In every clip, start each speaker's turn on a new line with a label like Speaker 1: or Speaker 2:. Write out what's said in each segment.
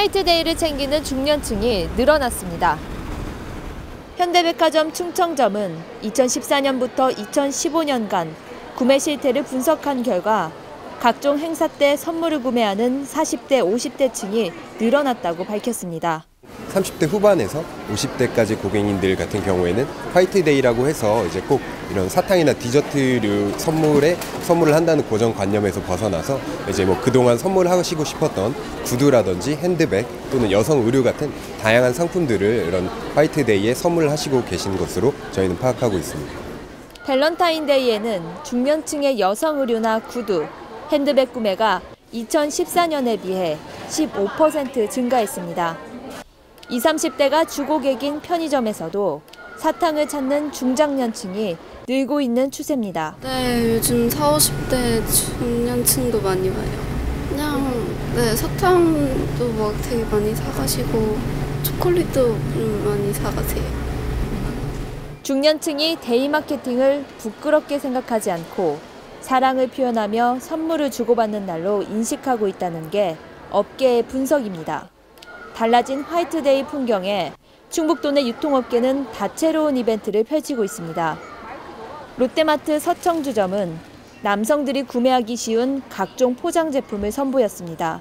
Speaker 1: 화이트데이를 챙기는 중년층이 늘어났습니다. 현대백화점 충청점은 2014년부터 2015년간 구매 실태를 분석한 결과 각종 행사 때 선물을 구매하는 40대, 50대 층이 늘어났다고 밝혔습니다.
Speaker 2: 30대 후반에서 50대까지 고객님들 같은 경우에는 화이트데이라고 해서 이제 꼭 이런 사탕이나 디저트류 선물에 선물을 한다는 고정관념에서 벗어나서 이제 뭐 그동안 선물하시고 싶었던 구두라든지 핸드백 또는 여성 의류 같은 다양한 상품들을 이런 화이트데이에 선물하시고 계신 것으로 저희는 파악하고 있습니다.
Speaker 1: 밸런타인데이에는 중년층의 여성 의류나 구두, 핸드백 구매가 2014년에 비해 15% 증가했습니다. 20, 30대가 주고객인 편의점에서도 사탕을 찾는 중장년층이 늘고 있는 추세입니다.
Speaker 3: 네, 요즘 40, 50대 중년층도 많이 와요. 그냥 네, 사탕도 막 되게 많이 사가시고 초콜릿도 좀 많이 사가세요.
Speaker 1: 중년층이 데이 마케팅을 부끄럽게 생각하지 않고 사랑을 표현하며 선물을 주고받는 날로 인식하고 있다는 게 업계의 분석입니다. 달라진 화이트데이 풍경에 충북도 내 유통업계는 다채로운 이벤트를 펼치고 있습니다. 롯데마트 서청주점은 남성들이 구매하기 쉬운 각종 포장 제품을 선보였습니다.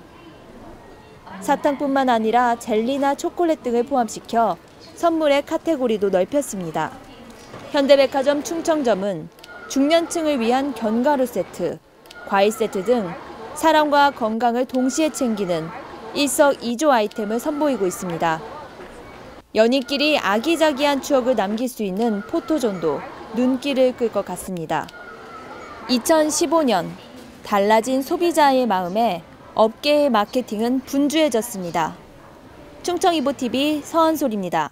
Speaker 1: 사탕뿐만 아니라 젤리나 초콜릿 등을 포함시켜 선물의 카테고리도 넓혔습니다. 현대백화점 충청점은 중년층을 위한 견과류 세트, 과일 세트 등 사랑과 건강을 동시에 챙기는 일석이조 아이템을 선보이고 있습니다. 연인끼리 아기자기한 추억을 남길 수 있는 포토존도 눈길을 끌 것 같습니다. 2015년 달라진 소비자의 마음에 업계의 마케팅은 분주해졌습니다. 충청이보TV 서한솔입니다.